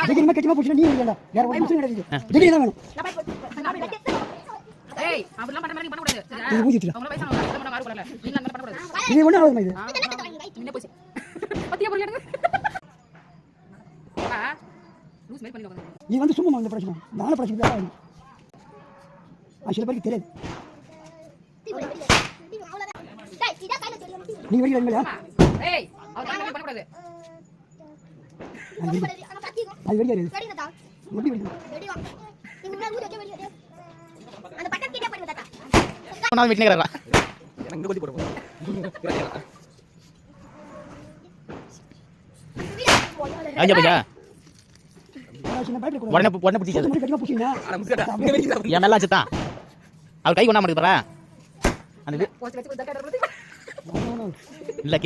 திடீர்னு கட்டிமா போச்சுன்னா நீ இல்லைல்ல வேற ஒரு நிமிஷம் கிடையாது டிகிரி தான் வேணும் ஏய் அப்படிலாம் பண்ண மாதிரி பண்ண கூடாது இது அவங்கள பண்ண மாறு கூடாது நீ பண்ண கூடாது இது இது போச்சு பத்தியா லூஸ் பண்ணி நீ வந்து சும்மா இந்த பிரச்சனை நானும் பிரச்சனை தான் ஆகும். சில பேருக்கு தெரியாது நீ வெளியே வரீங்களா ஏய் அவர் பண்ண கூடாது அது வெளியே வருது எப்படி வெளியே அந்த எனக்கு கொஞ்சம் போட அஞ்சா பையா உடனே உடனே பிடிச்சி என் மேல அவர் கை கொண்டா மாட்டேது பாரு அந்த இல்ல